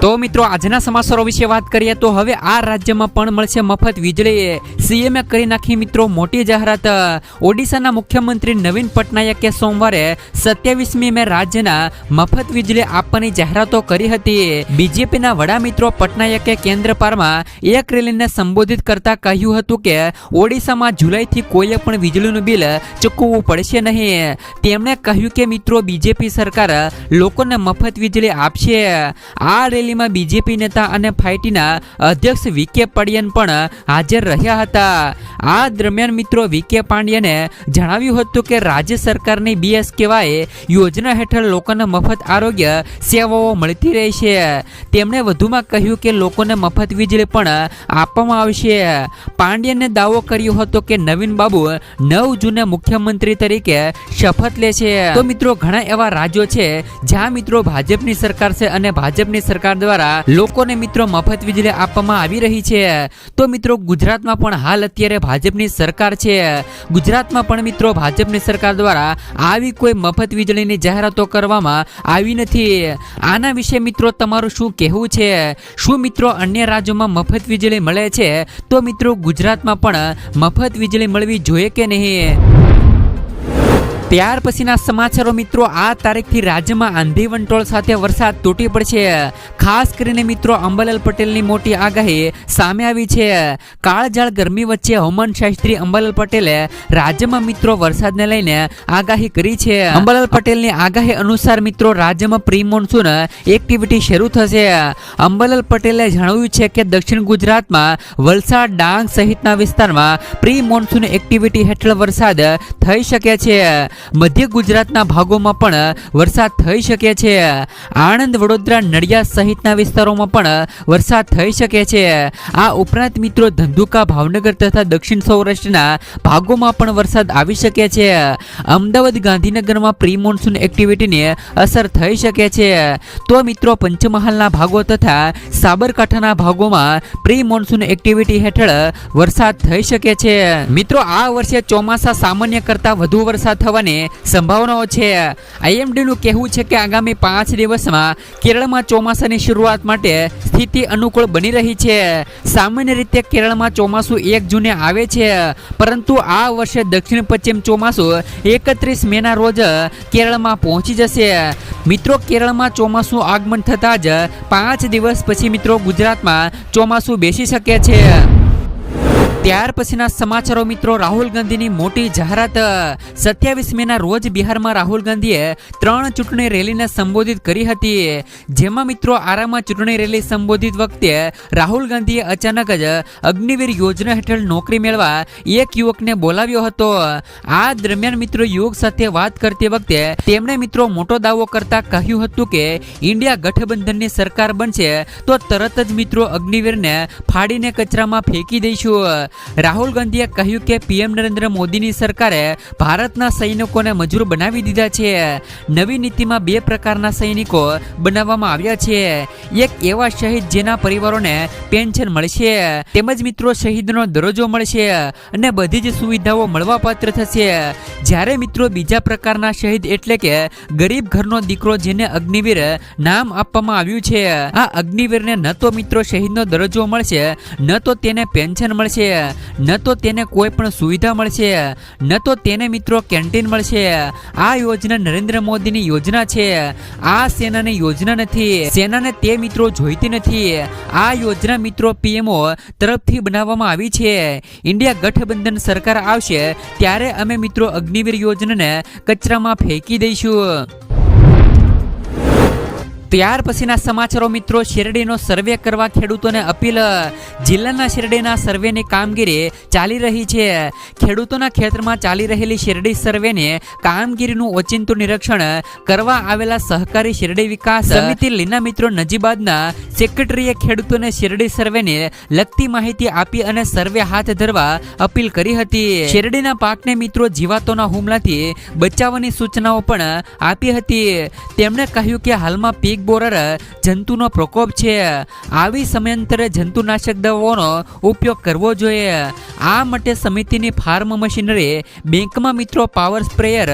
તો મિત્રો, આજના સમાચારો વિશે વાત કરીએ તો હવે આ રાજ્યમાં પણ મળશે મફત વીજળી. સીએમએ કરી નાખી મિત્રો મોટી જાહેરાત. ઓડિશાના મુખ્યમંત્રી નવીન પટનાયકે સોમવારે સત્યાવીસમી મે રાજ્યના મફત વીજળી આપવાની જાહેરાતો કરી હતી. બીજેપીના વડા મિત્રો પટનાયકે કેન્દ્ર પારમાં એક રેલીને સંબોધિત કરતા કહ્યું હતું કે, ઓડિશામાં જુલાઈથી કોઈએ પણ વીજળીનું બિલ ચૂકવવું પડશે નહીં. તેમણે કહ્યું કે, મિત્રો, બીજેપી સરકાર લોકોને મફત વીજળી આપશે. આ રેલીમાં બીજેપી નેતા અને ફાઇટીના અધ્યક્ષ વીકે પડિયન પણ હાજર રહ્યા હતા. આ દરમિયાન મિત્રો વીકે પાંડ્યને જણાવ્યું હતું કે રાજ્ય સરકારની બીએસકેવાય યોજના હેઠળ લોકોને મફત આરોગ્ય સેવાઓ મળતી રહેશે. તેમણે વધુમાં કહ્યું કે લોકોને મફત વીજળી પણ આપવામાં આવશે. પાંડ્યને દાવો કર્યો હતો કે નવીન બાબુ નવ જૂને મુખ્યમંત્રી તરીકે શપથ લે છે તો મિત્રો, ઘણા એવા રાજ્યો છે જ્યાં મિત્રો ભાજપની સરકાર છે અને ભાજપની સરકાર દ્વારા લોકોને મિત્રો મફત વીજળી આપવામાં આવી રહી છે. તો મિત્રો, ગુજરાતમાં પણ હાલ અત્યારે ભાજપની સરકાર છે. ગુજરાતમાં પણ મિત્રો ભાજપની સરકાર દ્વારા આવી કોઈ મફત વીજળીની જાહેરાતો કરવામાં આવી નથી. આના વિશે મિત્રો તમારું શું કહેવું છે? શું મિત્રો અન્ય રાજ્યોમાં મફત વીજળી મળે છે? તો મિત્રો ગુજરાતમાં પણ મફત વીજળી મળવી જોઈએ કે નહીં? ત્યાર પછીના સમાચારો મિત્રો, આ તારીખથી રાજ્યમાં આંધી વંટોળ સાથે વરસાદ તૂટી પડશે. ખાસ કરીને મિત્રો, અંબાલાલ પટેલની મોટી આગાહી સામે આવી છે. કાળઝાળ ગરમી વચ્ચે હવામાન શાસ્ત્રી અંબાલાલ પટેલે રાજ્યમાં મિત્રો વરસાદને લઈને આગાહી કરી છે. અંબાલાલ પટેલની આગાહી અનુસાર મિત્રો, રાજ્યમાં પ્રી મોન્સૂન એક્ટિવિટી શરૂ થશે. અંબાલાલ પટેલે જણાવ્યું છે કે દક્ષિણ ગુજરાતમાં વલસાડ, ડાંગ સહિતના વિસ્તારમાં પ્રી મોન્સૂન એક્ટિવિટી હેઠળ વરસાદ થઈ શકે છે. મધ્ય ગુજરાતના ભાગોમાં પણ વરસાદ થઈ શકે છે. આણંદ, વડોદરા, નડિયાદ સહિતના વિસ્તારોમાં પણ વરસાદ થઈ શકે છે. આ ઉપરાંત મિત્રો ધંધુકા, ભાવનગર તથા દક્ષિણ સૌરાષ્ટ્રના ભાગોમાં પણ વરસાદ આવી શકે છે. અમદાવાદ, ગાંધીનગરમાં પ્રી મોન્સૂન એક્ટિવિટીને અસર થઈ શકે છે. તો મિત્રો પંચમહાલના ભાગો તથા સાબરકાંઠાના ભાગોમાં પ્રી મોન્સૂન એક્ટિવિટી હેઠળ વરસાદ થઈ શકે છે. મિત્રો, આ વર્ષે ચોમાસા સામાન્ય કરતાં વધુ વરસાદ થવાની સંભાવનાઓ છે. આઈએમડીનું કહેવું છે કે આગામી પાંચ દિવસમાં કેરળમાં ચોમાસાની શરૂઆત માટે સ્થિતિ અનુકૂળ બની રહી છે. સામાન્ય રીતે કેરળમાં ચોમાસું એક જૂને આવે છે, પરંતુ આ વર્ષે દક્ષિણ પશ્ચિમ ચોમાસું એકત્રીસ મેના રોજ કેરળમાં પહોંચી જશે. મિત્રો, કેરળમાં ચોમાસું આગમન થતાં જ પાંચ દિવસ પછી મિત્રો ગુજરાતમાં ચોમાસું બેસી શકે છે. ત્યાર પછીના સમાચારો મિત્રો, રાહુલ ગાંધીની મોટી જાહેરાત સત્યાવીસ મેના રોજ બિહારમાં રાહુલ ગાંધીએ ત્રણ ચૂંટણી રેલીને સંબોધિત કરી હતી. જેમાં મિત્રો, આરામાં ચૂંટણી રેલી સંબોધિત વખતે રાહુલ ગાંધીએ અચાનક જ અગ્નિવીર યોજના હેઠળ નોકરી મેળવા એક યુવકને બોલાવ્યો હતો. આ દરમિયાન મિત્રો, યુવક સાથે વાત કરતી વખતે તેમણે મિત્રો મોટો દાવો કરતા કહ્યું હતું કે, ઇન્ડિયા ગઠબંધનની સરકાર બનશે તો તરત જ મિત્રો અગ્નિવીરને ફાડીને કચરામાં ફેંકી દઈશું. રાહુલ ગાંધીએ કહ્યું કે પીએમ નરેન્દ્ર મોદીની સરકારે ભારતના સૈનિકોને મજૂર બનાવી દીધા છે. નવી નીતિમાં બે પ્રકારના સૈનિકો બનાવવામાં આવ્યા છે. એક એવા શહીદ જેના પરિવારોને પેન્શન મળશે. તેમજ મિત્રો, શહીદનો દરજ્જો મળશે અને બધી જ સુવિધાઓ મળવાપાત્ર થશે. જ્યારે મિત્રો, બીજા પ્રકારના શહીદ એટલે કે ગરીબ ઘરનો દીકરો જેને અગ્નિવીર નામ આપવામાં આવ્યું છે. આ અગ્નિવીરને ન તો મિત્રો, શહીદનો દરજ્જો મળશે, ન તો તેને પેન્શન મળશે. ન તો તેને કોઈ પણ સુવિધા મળશે, ન તો તેને મિત્રો કેન્ટીન મળશે. આ યોજના નરેન્દ્ર મોદીની યોજના છે. આ સેનાની યોજના નથી. સેનાને તે મિત્રો જોઈતી નથી. આ યોજના મિત્રો પીએમઓ તરફથી બનાવવામાં આવી છે. ઇન્ડિયા ગઠબંધન સરકાર આવશે, ત્યારે અમે મિત્રો અગ્નિવીર યોજનાને કચરામાં ફેંકી દઈશું. ત્યાર પછીના સમાચારો મિત્રો, શેરડીનો સર્વે કરવા ખેડૂતોને અપીલ. જિલ્લાના શેરડીના સર્વેની કામગીરી ચાલી રહી છે. ખેડૂતોના ખેતરમાં ચાલી રહેલી શેરડી સર્વેને કામગીરીનું ઓચિંતું નિરીક્ષણ કરવા આવેલા સહકારી શેરડી વિકાસ સમિતિ લીના મિત્રો નજીબાદના સેક્રેટરીએ ખેડૂતોને શેરડી સર્વેને લગતી માહિતી આપી અને સર્વે હાથ ધરવા અપીલ કરી હતી. શેરડીના પાકને મિત્રો જીવાતોના હુમલાથી બચાવવાની સૂચનાઓ પણ આપી હતી. તેમણે કહ્યું કે હાલમાં પીક બોરર, જંતુનો પ્રકોપ છે. આવી સમયાંતરે જંતુનાશક દવાઓનો ઉપયોગ કરવો જોઈએ. આ માટે સમિતિની ફાર્મ મશીનરી, બેંકમાં મિત્રો પાવર સ્પ્રેયર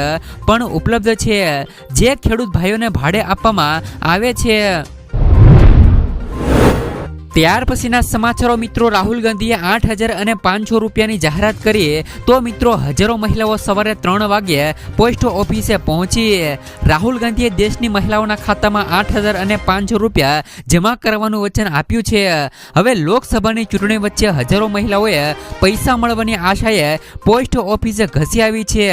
પણ ઉપલબ્ધ છે. જે ખેડૂત ભાઈઓને ભાડે આપવામાં આવે છે. ત્યાર પછીના સમાચારો મિત્રો, રાહુલ ગાંધીએ આઠ હજાર અને પાંચસો રૂપિયાની જાહેરાત કરી તો મિત્રો હજારો મહિલાઓ સવારે ત્રણ વાગ્યે પોસ્ટ ઓફિસે પહોંચી. રાહુલ ગાંધીએ દેશની મહિલાઓના ખાતામાં આઠ હજાર અને પાંચસો રૂપિયા જમા કરવાનું વચન આપ્યું છે. હવે લોકસભાની ચૂંટણી વચ્ચે હજારો મહિલાઓએ પૈસા મળવાની આશાએ પોસ્ટ ઓફિસે ઘસી આવી છે.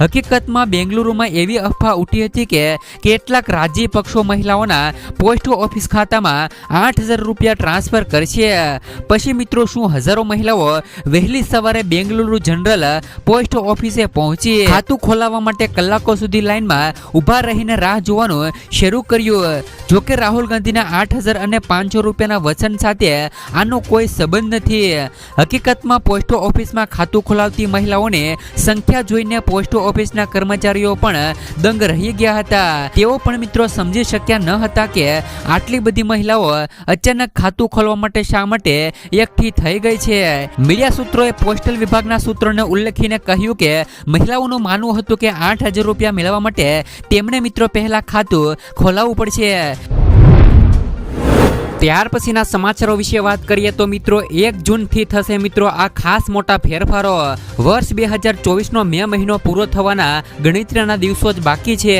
હકીકતમાં બેંગલુરુમાં એવી અફવા ઉઠી હતી કે કેટલાક રાજ્ય પક્ષો મહિલાઓના પોસ્ટ ઓફિસ ખાતામાં આઠ હજાર રૂપિયા ટ્રાન્સફર કરશે. પછી મિત્રો શું, હજારો મહિલાઓ વહેલી સવારે બેંગલુરુ જનરલ પોસ્ટ ઓફિસે પહોંચી ખાતું ખોલાવવા માટે કલાકો સુધી લાઇનમાં ઊભા રહીને રાહ જોવાનું શરૂ કર્યું. જોકે રાહુલ ગાંધીના આઠ હજાર અને પાંચસો રૂપિયાના વચન સાથે આનો કોઈ સંબંધ નથી. હકીકતમાં પોસ્ટ ઓફિસમાં ખાતું ખોલાવતી મહિલાઓને સંખ્યા જોઈને પોસ્ટ ઓફિસના કર્મચારીઓ પણ દંગ રહી ગયા હતા. તેઓ પણ મિત્રો સમજી શક્યા ન હતા કે આટલી બધી મહિલાઓ અચાનક ખાતું ખોલવા માટે શા માટે એકઠી થઈ ગઈ છે? મીડિયા સૂત્રોએ પોસ્ટલ વિભાગના સૂત્રોને ઉલ્લેખીને કહ્યું કે, મહિલાઓનું માનવું હતું કે આઠ હજાર રૂપિયા મેળવવા માટે તેમણે મિત્રો પહેલા ખાતું ખોલાવવું પડશે. ત્યાર પછીના સમાચારો વિશે વાત કરીએ તો મિત્રો, એક જૂનથી થશે મિત્રો આ ખાસ મોટા ફેરફારો. વર્ષ બે હજાર ચોવીસનો મે મહિનો પૂરો થવાના ગણતરીના દિવસો જ બાકી છે.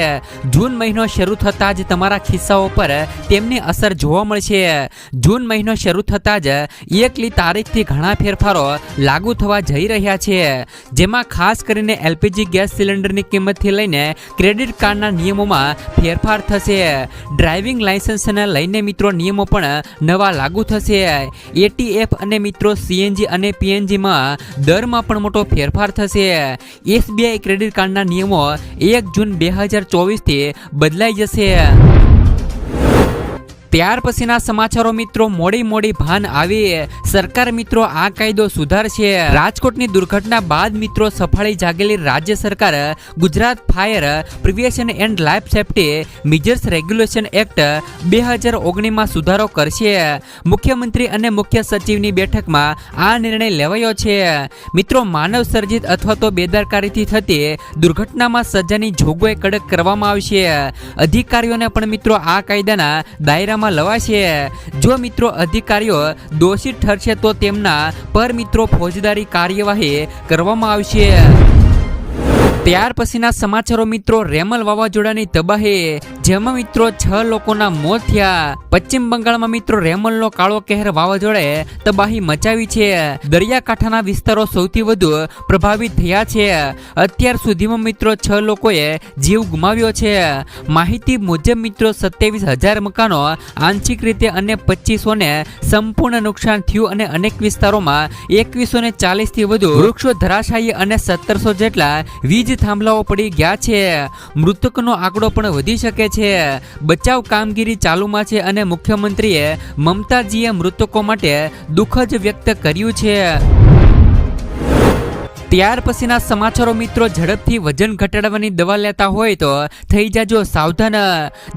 જૂન મહિનો શરૂ થતાં જ તમારા ખિસ્સાઓ પર તેમની અસર જોવા મળશે. જૂન મહિનો શરૂ થતાં જ એકલી તારીખથી ઘણા ફેરફારો લાગુ થવા જઈ રહ્યા છે. જેમાં ખાસ કરીને એલપીજી ગેસ સિલિન્ડરની કિંમતથી લઈને ક્રેડિટ કાર્ડના નિયમોમાં ફેરફાર થશે. ડ્રાઇવિંગ લાયસન્સને લઈને મિત્રો નિયમો પણ નવા લાગુ થશે. એટીએફ અને મિત્રો સીએનજી અને પીએનજીમાં દરમાં પણ મોટો ફેરફાર થશે. એસબીઆઈ ક્રેડિટ કાર્ડના નિયમો એક જૂન બે હજાર ચોવીસથી બદલાઈ જશે. ત્યાર પછીના સમાચારો મિત્રો, મોડી મોડી ભાન આવી. સરકાર મિત્રો આ કાયદો સુધારશે. રાજકોટની દુર્ઘટના બાદ મિત્રો સફાળી જાગેલી રાજ્ય સરકાર, Gujarat fire prevention and life safety measures regulation act બે હજાર ઓગણીસમાં સુધારો કરશે. મુખ્યમંત્રી અને મુખ્ય સચિવની બેઠકમાં આ નિર્ણય લેવાયો છે. મિત્રો, માનવ સર્જિત અથવા તો બેદરકારીથી થતી દુર્ઘટનામાં સજાની જોગવાઈ કડક કરવામાં આવશે. અધિકારીઓને પણ મિત્રો આ કાયદાના દાયરામાં પરીક્ષામાં લવાશે. જો મિત્રો અધિકારીઓ દોષિત ઠરશે તો તેમના પર મિત્રો ફોજદારી કાર્યવાહી કરવામાં આવશે. ત્યાર પછીના સમાચારો મિત્રો, રેમલ વાવાઝોડાની તબાહી. જેમાં મિત્રો, છ લોકોના મોત થયા. પશ્ચિમ બંગાળમાં મિત્રો, રેમલનો કાળો કહેર વાવાઝોડે તબાહી મચાવી છે. દરિયાકાંઠાના વિસ્તારો સૌથી વધુ પ્રભાવિત થયા છે. અત્યાર સુધીમાં મિત્રો, છ લોકોએ જીવ ગુમાવ્યો છે. માહિતી મુજબ મિત્રો, સત્યાવીસ હજાર મકાનો આંશિક રીતે અને પચીસોને સંપૂર્ણ નુકસાન થયું અને અનેક વિસ્તારોમાં એકવીસો ને ચાલીસથી વધુ વૃક્ષો ધરાશાયી અને સત્તરસો જેટલા વીજ થાંભલાઓ પડી ગયા છે. મૃતકનો આંકડો પણ વધી શકે છે. બચાવ કામગીરી ચાલુમાં છે અને મુખ્યમંત્રીએ મમતાજીએ મૃતકો માટે દુઃખ જ વ્યક્ત કર્યું છે. ત્યાર પછીના સમાચારો મિત્રો ઝડપથી વજન ઘટાડવાની દવા લેતા હોય તો થઈ જાજો સાવધાન.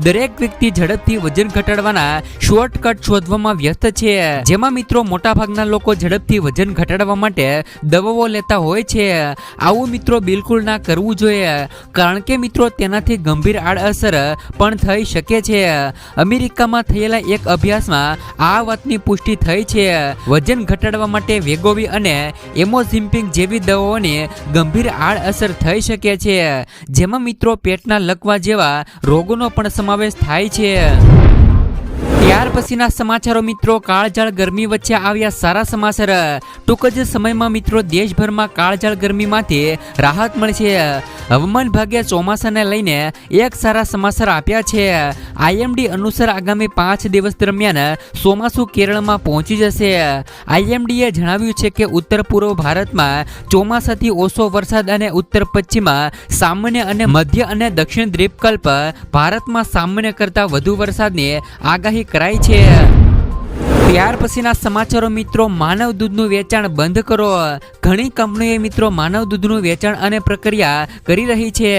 દરેક વ્યક્તિ ઝડપથી વજન ઘટાડવાના શોર્ટકટ શોધવામાં વ્યસ્ત છે. જેમાં મિત્રો મોટાભાગના લોકો ઝડપથી વજન ઘટાડવા માટે દવાઓ લેતા હોય છે. આવું મિત્રો બિલકુલ ના કરવું જોઈએ. કારણ કે મિત્રો તેનાથી ગંભીર આડઅસર પણ થઈ શકે છે. અમેરિકામાં થયેલા એક અભ્યાસમાં આ વાતની પુષ્ટિ થઈ છે. વજન ઘટાડવા માટે વેગોવી અને એમોઝિમ્પિંગ જેવી દવાઓની ગંભીર આડઅસર થઈ શકે છે. જેમાં મિત્રો પેટના લકવા જેવા રોગોનો પણ સમાવેશ થાય છે. ત્યાર પછીના સમાચારો મિત્રો કાળજાળ ગરમી વચ્ચે આવ્યા સારા સમાચાર. ટૂંક જ સમયમાં મિત્રો, દેશભરમાં કાળજાળ ગરમીમાંથી રાહત મળશે હવામાન ભાગે ચોમાસાને લઈને એક સારા સમાચાર આપ્યા છે. આઈએમડી અનુસાર આગામી પાંચ દિવસ દરમિયાન ચોમાસું કેરળમાં પહોંચી જશે. આઈએમડીએ જણાવ્યું છે કે ઉત્તર પૂર્વ ભારતમાં ચોમાસાથી ઓછો વરસાદ અને ઉત્તર પશ્ચિમમાં સામાન્ય અને મધ્ય અને દક્ષિણ દ્વીપકલ્પ ભારતમાં સામાન્ય કરતાં વધુ વરસાદની આગાહી કરાઈ છે ત્યાર પછીના સમાચારો મિત્રો, માનવ દૂધનું વેચાણ બંધ કરો. ઘણી કંપનીઓ મિત્રો માનવ દૂધનું વેચાણ અને પ્રક્રિયા કરી રહી છે.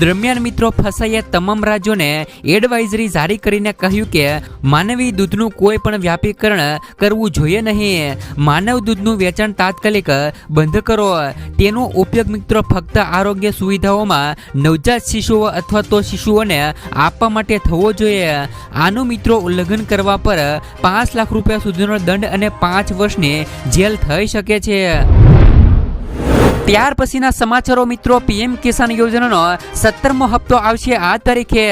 દરમિયાન મિત્રો ફસાયા તમામ રાજ્યોને એડવાઇઝરી જારી કરીને કહ્યું કે, માનવી દૂધનું કોઈ પણ વ્યાપીકરણ કરવું જોઈએ નહીં. માનવ દૂધનું વેચાણ તાત્કાલિક બંધ કરો. તેનો ઉપયોગ મિત્રો ફક્ત આરોગ્ય સુવિધાઓમાં નવજાત શિશુઓ અથવા તો શિશુઓને આપવા માટે થવો જોઈએ. આનું મિત્રો ઉલ્લંઘન કરવા પર પાંચ લાખ રૂપિયા સુધીનો દંડ અને પાંચ વર્ષની જેલ થઈ શકે છે. ત્યાર પછીના સમાચારો મિત્રો, પીએમ કિસાન યોજનાનો સત્તરમો હપ્તો આવશે આ તારીખે.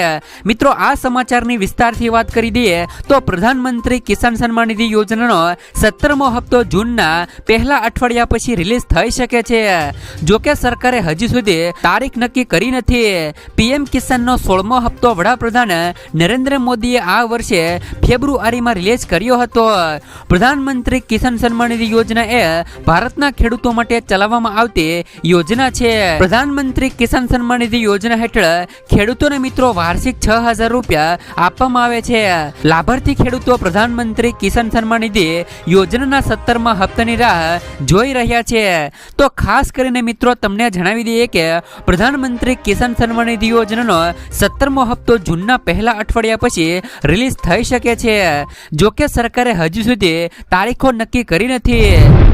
મિત્રો, આ સમાચારની વિસ્તારથી વાત કરી દઈએ તો પ્રધાનમંત્રી કિસાન સન્માન નિધિ યોજનાનો સત્તરમો હપ્તો જૂનના પહેલા અઠવાડિયા પછી રિલીઝ થઈ શકે છે. જો કે સરકારે હજી સુધી તારીખ નક્કી કરી નથી. પીએમ કિસાનનો સોળમો હપ્તો વડાપ્રધાન નરેન્દ્ર મોદીએ આ વર્ષે ફેબ્રુઆરીમાં રિલીઝ કર્યો હતો. પ્રધાનમંત્રી કિસાન સન્માન નિધિ યોજના એ ભારતના ખેડૂતો માટે ચલાવવામાં આવતી યોજના છે. પ્રધાનમંત્રી કિસાન સન્માન નિધિ યોજના હેઠળ ખેડૂતોને મિત્રો વાર્ષિક છ હજાર રૂપિયા આપવામાં આવે છે. લાભાર્થી ખેડૂતો પ્રધાનમંત્રી કિસાન સન્માન નિધિ યોજનાના સત્તરમાં હપ્તાની રાહ જોઈ રહ્યા છે. તો ખાસ કરીને મિત્રો તમને જણાવી દઈએ કે પ્રધાનમંત્રી કિસાન સન્માન નિધિ યોજનાનો સત્તરમો હપ્તો જૂનના પહેલા અઠવાડિયા પછી રિલીઝ થઈ શકે છે. જોકે સરકારે હજુ સુધી તારીખો નક્કી કરી નથી.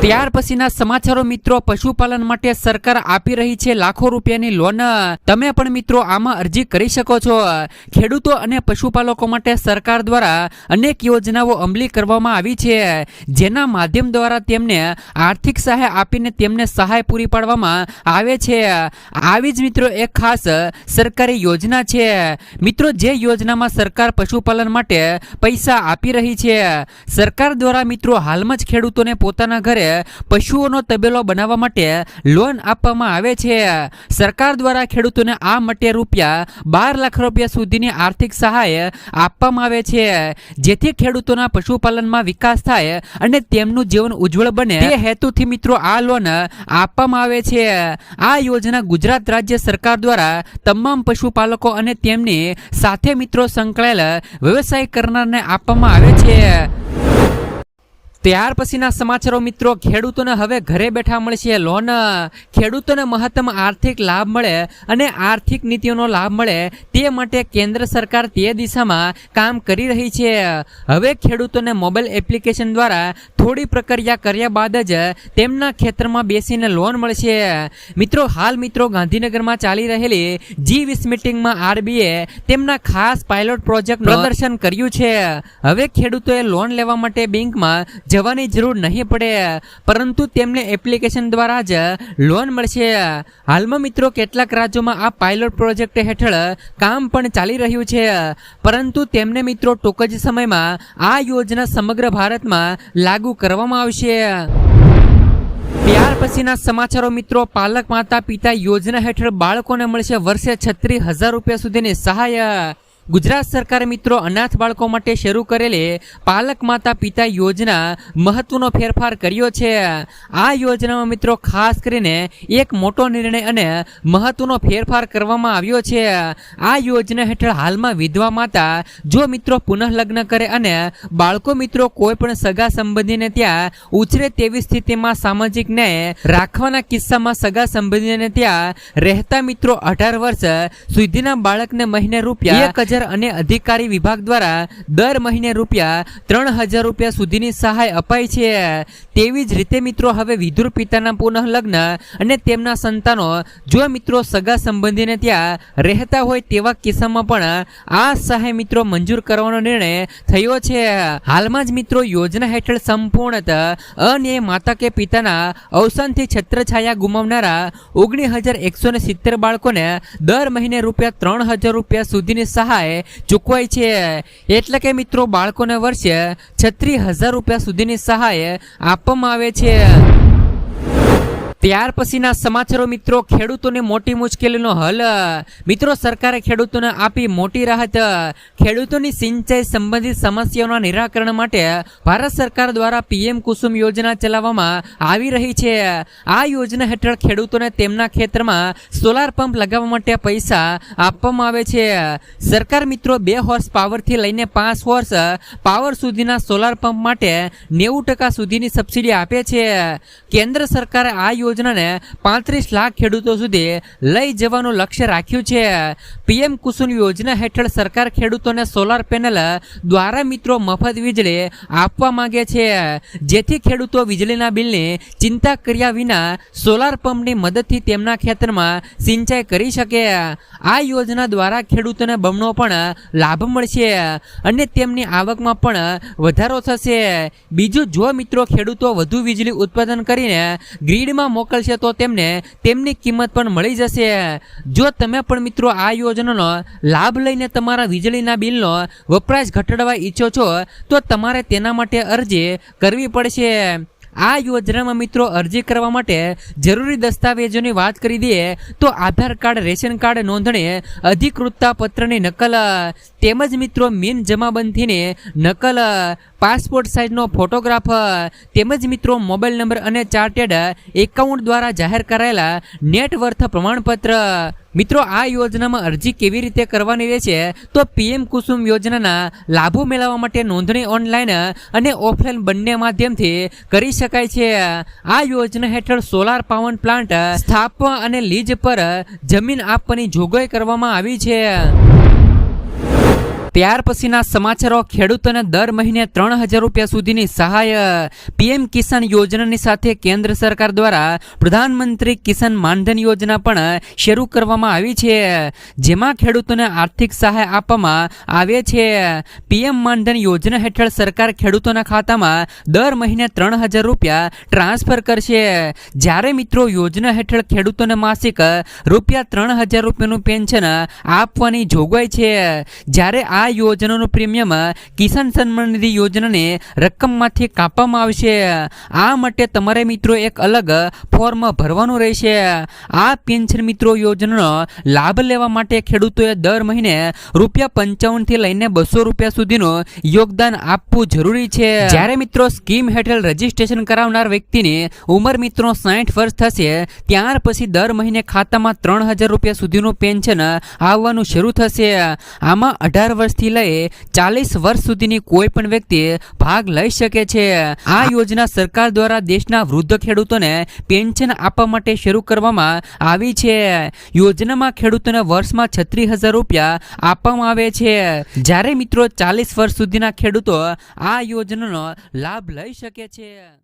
ત્યાર પછીના સમાચારો મિત્રો, પશુપાલન માટે સરકાર આપી રહી છે લાખો રૂપિયાની લોન તમે પણ મિત્રો આમાં અરજી કરી શકો છો. ખેડૂતો અને પશુપાલકો માટે સરકાર દ્વારા અનેક યોજનાઓ અમલી કરવામાં આવી છે. જેના માધ્યમ દ્વારા તેમને આર્થિક સહાય આપીને તેમને સહાય પૂરી પાડવામાં આવે છે. આવી જ મિત્રો એક ખાસ સરકારી યોજના છે. મિત્રો, જે યોજનામાં સરકાર પશુપાલન માટે પૈસા આપી રહી છે. સરકાર દ્વારા મિત્રો હાલમાં જ ખેડૂતોને પોતાના ઘરે પશુઓનો તબેલો બનાવવા માટે લોન આપવામાં આવે છે. સરકાર દ્વારા ખેડૂતોને આ માટે રૂપિયા બાર લાખ રૂપિયા સુધીની આર્થિક સહાય આપવામાં આવે છે. જેથી ખેડૂતોના પશુપાલનમાં વિકાસ થાય અને તેમનું જીવન ઉજ્જવળ બને. તે હેતુથી મિત્રો આ લોન આપવામાં આવે છે. આ યોજના ગુજરાત રાજ્ય સરકાર દ્વારા તમામ પશુપાલકો અને તેમની સાથે મિત્રો સંકળાયેલ વ્યવસાય કરનારને આપવામાં આવે છે. ત્યાર પછીના સમાચારો મિત્રો ખેડૂતોને હવે ઘરે બેઠા મળશે લોન. ખેડૂતોને મહત્તમ આર્થિક લાભ મળે અને આર્થિક નીતિઓનો લાભ મળે તે માટે કેન્દ્ર સરકાર તે દિશામાં કામ કરી રહી છે. હવે ખેડૂતોને મોબાઈલ એપ્લિકેશન દ્વારા થોડી પ્રક્રિયા કર્યા બાદ જ તેમના ખેતરમાં બેસીને લોન મળશે મિત્રો હાલ મિત્રો ગાંધીનગરમાં ચાલી રહેલી જી વીસ મિટિંગમાં આરબીએ તેમના ખાસ પાયલોટ પ્રોજેક્ટ પ્રદર્શન કર્યું છે. હવે ખેડૂતોએ લોન લેવા માટે બેંકમાં જવાની જરૂર નહીં પડે. પરંતુ તેમને એપ્લિકેશન દ્વારા જ લોન મળશે. હાલમાં મિત્રો, કેટલાક રાજ્યોમાં આ પાયલોટ પ્રોજેક્ટ હેઠળ કામ પણ ચાલી રહ્યું છે. પરંતુ તેમને મિત્રો, ટૂંક જ સમયમાં આ યોજના સમગ્ર ભારતમાં લાગુ કરવામાં આવશે. ત્યાર પછીના સમાચારો મિત્રો, પાલક માતા પિતા યોજના હેઠળ બાળકોને મળશે વર્ષે છત્રીસ હજાર રૂપિયા સુધીની સહાય. ગુજરાત સરકારે મિત્રો અનાથ બાળકો માટે શરૂ કરેલી પાલક માતા પિતા યોજના મહત્વનો ફેરફાર કર્યો છે. આ યોજનામાં મિત્રો ખાસ કરીને એક મોટો નિર્ણય અને મહત્વનો ફેરફાર કરવામાં આવ્યો છે. આ યોજના હેઠળ હાલમાં વિધવા માતા જો મિત્રો પુનઃલગ્ન કરે અને બાળકો મિત્રો કોઈ પણ સગા સંબંધીને ત્યાં ઉછરે તેવી સ્થિતિમાં સામાજિક ન્યાય રાખવાના કિસ્સામાં સગા સંબંધીને ત્યાં રહેતા મિત્રો અઢાર વર્ષ સુધીના બાળકને મહિને રૂપિયા હજાર અને અધિકારી વિભાગ દ્વારા દર મહિને રૂપિયા ત્રણ હજાર રૂપિયા સુધીની સહાય અપાય છે. તેવી જ રીતે મિત્રો, હવે વિધુર પિતાના પુનઃ લગ્ન અને તેમના સંતાનો જો મિત્રો સગા સંબંધીને ત્યાં રહેતા હોય તેવા કિસ્સામાં પણ આ સહાય મિત્રો મંજૂર કરવાનો નિર્ણય થયો છે. હાલમાં જ મિત્રો, યોજના હેઠળ સંપૂર્ણત અને માતા કે પિતાના અવસાનથી છત્રછાયા ગુમાવનારા ઓગણીસ હજાર એકસો સિત્તેર બાળકોને દર મહિને રૂપિયા ત્રણ હજાર રૂપિયા સુધીની સહાય સહાય ચૂકવાય છે. એટલે કે મિત્રો, બાળકોને વર્ષે છત્રીસ હજાર રૂપિયા સુધીની સહાય આપવામાં આવે છે. ત્યાર પછીના સમાચારો મિત્રો, ખેડૂતોને મોટી મુશ્કેલીનો હલ. મિત્રો, સરકારે ખેડૂતોને આપી મોટી રાહત. ખેડૂતોની સિંચાઈ સંબંધિત સમસ્યાઓના નિરાકરણ માટે ભારત સરકાર દ્વારા પીએમ કુસુમ યોજના ચલાવવામાં આવી રહી છે. આ યોજના હેઠળ ખેડૂતોને તેમના ખેતરમાં સોલાર પંપ લગાવવા માટે પૈસા આપવામાં આવે છે. સરકાર મિત્રો, બે હોર્સ પાવરથી લઈને પાંચ હોર્સ પાવર સુધીના સોલાર પંપ માટે નેવું ટકા સુધીની સબસિડી આપે છે. કેન્દ્ર સરકારે આ યોજનાને પાંત્રીસ લાખ ખેડૂતો સુધી લઈ જવાનું લક્ષ્ય રાખ્યું છે. પીએમ કુસુમ યોજના હેઠળ સરકાર ખેડૂતોને સોલાર પેનલ દ્વારા મિત્રો મફત વીજળી આપવા માંગે છે. જેથી ખેડૂતો વીજળીના બિલની ચિંતા કર્યા વિના સોલાર પંપની મદદથી તેમના ખેતરમાં સિંચાઈ કરી શકે. આ યોજના દ્વારા ખેડૂતોને બમણો પણ લાભ મળશે અને તેમની આવકમાં પણ વધારો થશે. બીજું, જો મિત્રો ખેડૂતો વધુ વીજળી ઉત્પાદન કરીને ગ્રીડમાં મોકલશે તો તેમને તેમની કિંમત પણ મળી જશે. જો તમે પણ મિત્રો આ યોજનાનો લાભ લઈને તમારા વીજળીના બિલનો વપરાશ ઘટાડવા ઈચ્છો છો, તો તમારે તેના માટે અરજી કરવી પડશે. આ યોજનામાં મિત્રો અરજી કરવા માટે જરૂરી દસ્તાવેજોની વાત કરી દઈએ, તો આધાર કાર્ડ, રેશન કાર્ડ નોંધણી, અધિકૃતતા પત્રની નકલ, તેમજ મિત્રો મીન જમાબંધીની નકલ પાસપોર્ટ સાઇઝનો ફોટોગ્રાફ તેમજ મિત્રો મોબાઈલ નંબર અને ચાર્ટેડ એકાઉન્ટ દ્વારા જાહેર કરાયેલા નેટ વર્થ પ્રમાણપત્ર. મિત્રો, આ યોજનામાં અરજી કેવી રીતે કરવાની રહેશે તો પીએમ કુસુમ યોજનાના લાભો મેળવવા માટે નોંધણી ઓનલાઈન અને ઓફલાઈન બંને માધ્યમથી કરી શકાય છે. આ યોજના હેઠળ સોલાર પાવર પ્લાન્ટ સ્થાપવા અને લીજ પર જમીન આપવાની જોગવાઈ કરવામાં આવી છે. ત્યાર પછીના સમાચારો, ખેડૂતોને દર મહિને ત્રણ હજાર રૂપિયા સુધીની સહાય, પીએમ કિસાન યોજનાની સાથે કેન્દ્ર સરકાર દ્વારા પ્રધાનમંત્રી કિસાન માનધન યોજના પણ શરૂ કરવામાં આવી છે. જેમાં ખેડૂતોને આર્થિક સહાય આપવામાં આવે છે. પીએમ માનધન યોજના હેઠળ સરકાર ખેડૂતોના ખાતામાં દર મહિને ત્રણ હજાર રૂપિયા ટ્રાન્સફર કરશે. જ્યારે મિત્રો યોજના હેઠળ ખેડૂતોને માસિક રૂપિયા ત્રણ હજાર રૂપિયાનું પેન્શન આપવાની જોગવાઈ છે. જ્યારે આ યોજનાનું પ્રીમિયમ કિસાન સન્માન નિધિ યોજનાને રકમમાંથી કાપવામાં આવશે. આ માટે તમારે મિત્રો એક અલગ ફોર્મ ભરવાનું રહેશે. આ પેન્શન મિત્રો યોજનાનો લાભ લેવા માટે ખેડૂતોએ દર મહિને રૂપિયા પંચાવનથી લઈને બસો રૂપિયા સુધીનું યોગદાન આપવું જરૂરી છે. જ્યારે મિત્રો સ્કીમ હેઠળ રજીસ્ટ્રેશન કરાવનાર વ્યક્તિની ઉંમર મિત્રો સાઠ વર્ષ થશે, ત્યાર પછી દર મહિને ખાતામાં ત્રણ હજાર રૂપિયા સુધીનું પેન્શન આવવાનું શરૂ થશે. આમાં અઢાર વર્ષથી લઈ ચાલીસ વર્ષ સુધીની કોઈ પણ વ્યક્તિ ભાગ લઈ શકે છે. આ યોજના સરકાર દ્વારા દેશના વૃદ્ધ ખેડૂતોને પેન્શન આપવા માટે શરૂ કરવામાં આવી છે. યોજનામાં ખેડૂતોને વર્ષમાં છત્રીસ હજાર રૂપિયા આપવામાં આવે છે. જ્યારે મિત્રો ચાલીસ વર્ષ સુધીના ખેડૂતો આ યોજનાનો લાભ લઈ શકે છે.